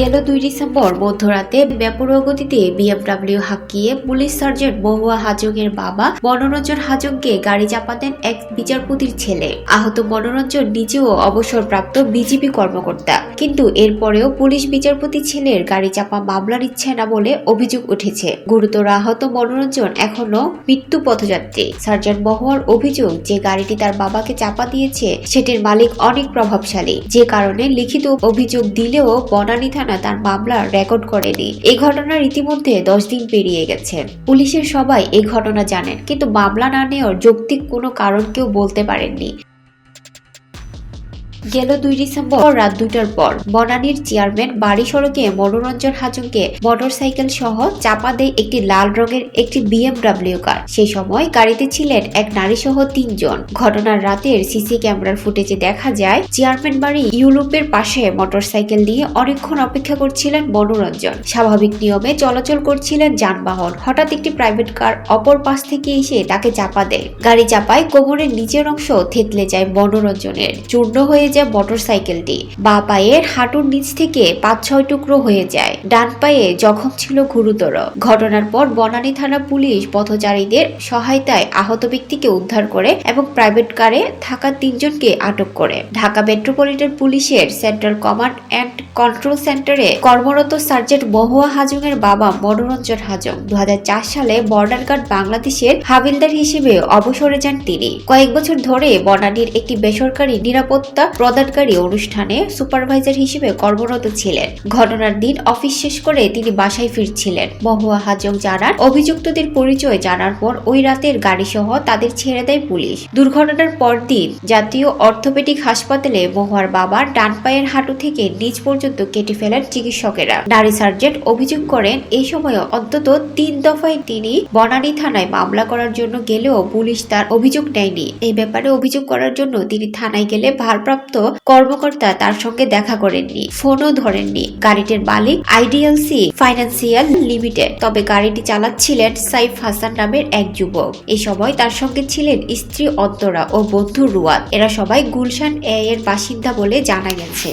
গেল দুই ডিসেম্বর, মধ্যরাতে বেপরোয়া গতিতে বিএমডাব্লিউ হাঁকিয়ে পুলিশ সার্জেন্ট মহুয়া হাজংয়ের বাবা মনোরঞ্জন হাজংকে গাড়ি চাপা দেন এক বিচারপতির ছেলে। আহত মনোরঞ্জন নিজেও অবসরপ্রাপ্ত বিজেপি কর্মকর্তা। কিন্তু এরপরেও পুলিশ বিচারপতি ছেলের গাড়ি চাপা মামলা নিচ্ছে না বলে অভিযোগ উঠেছে। গুরুতর আহত মনোরঞ্জন এখনও মৃত্যু পথযাত্রী। সার্জেন্ট মহুয়ার অভিযোগ যে গাড়িটি তার বাবাকে চাপা দিয়েছে, সেটির মালিক অনেক প্রভাবশালী। যে কারণে লিখিত অভিযোগ দিলেও বনানী থানা তার মামলা রেকর্ড করেনি। এই ঘটনার ইতিমধ্যে দশ দিন পেরিয়ে গেছে। পুলিশের সবাই এই ঘটনা জানেন, কিন্তু মামলা না নেওয়ার যৌক্তিক কোনো কারণ কেউ বলতে পারেননি। গেল দুই ডিসেম্বর রাত দুইটার পর। বনানীর চেয়ারম্যান বাড়ি সড়কে মনোরঞ্জন হাজংকে মোটরসাইকেল সহ চাপা দেয় একটি লাল রঙের একটি বিএমডাব্লিউ কার। সেই সময় গাড়িতে ছিলেন এক নারী সহ তিনজন। ঘটনার রাতের সিসি ক্যামেরার ফুটেজে দেখা যায়, চেয়ারম্যান বাড়ি ইউরোপের পাশে মোটরসাইকেল নিয়ে অনেকক্ষণ অপেক্ষা করছিলেন মনোরঞ্জন। স্বাভাবিক নিয়মে চলাচল করছিলেন যানবাহন। হঠাৎ একটি প্রাইভেট কার অপর পাশ থেকে এসে তাকে চাপা দেয়। গাড়ি চাপায় কোমরের নিচের অংশ থেতলে যায় মনোরঞ্জনের। চূর্ণ হয়ে যায় মোটরসাইকেলটি। বা পায়ের হাঁটুর নিচ থেকে পাঁচ ছয় টুকরো হয়ে যায়। ডান পায়ে জখম ছিল গুরুতর। ঘটনার পর বনানী থানা পুলিশ পথচারীদের সহায়তায় আহত ব্যক্তিকে উদ্ধার করে এবং প্রাইভেট কারে থাকা তিনজনকে আটক করে। ঢাকা মেট্রোপলিটন পুলিশের সেন্ট্রাল কমান্ড অ্যান্ড কন্ট্রোল সেন্টারে কর্মরত সার্জেন্ট মহুয়া হাজং এর বাবা মনোরঞ্জন হাজং দু হাজার চার সালে বর্ডার গার্ড বাংলাদেশের হাবিলদার হিসেবে অবসরে যান তিনি। কয়েক বছর ধরে বনানীর একটি বেসরকারি নিরাপত্তা প্রদানকারী অনুষ্ঠানে সুপারভাইজার হিসেবে কর্মরত ছিলেন। ঘটনার দিন অফিস শেষ করে তিনি বাসায় ফিরছিলেন। মহুয়া হাজং জানান, অভিযুক্তদের পরিচয় জানার পর ওই রাতের গাড়ি সহ তাদের ছেড়ে দেয় পুলিশ। দুর্ঘটনার পরদিন জাতীয় অর্থোপেডিক হাসপাতালে মহুয়ার বাবার ডান পায়ের হাঁটু থেকে নিচ পর্যন্ত কেটে ফেলেন চিকিৎসকেরা। নারী সার্জেন্ট অভিযোগ করেন এই সময় অন্তত তিন দফায় তিনি বনানী থানায় মামলা করার জন্য গেলেও পুলিশ তার অভিযোগ নেয়নি। এই ব্যাপারে অভিযোগ করার জন্য তিনি থানায় গেলে ভারপ্রাপ্ত কর্মকর্তা তার সঙ্গে দেখা করেননি, ফোনও ধরেননি। গাড়িটির মালিক আইডিএলসি ফাইন্যান্সিয়াল লিমিটেড, তবে গাড়িটি চালাচ্ছিলেন সাইফ হাসান নামের এক যুবক। এই সময় তার সঙ্গে ছিলেন স্ত্রী অন্তরা ও বন্ধু রুয়াদ এরা সবাই গুলশান এ এর বাসিন্দা বলে জানা গেছে।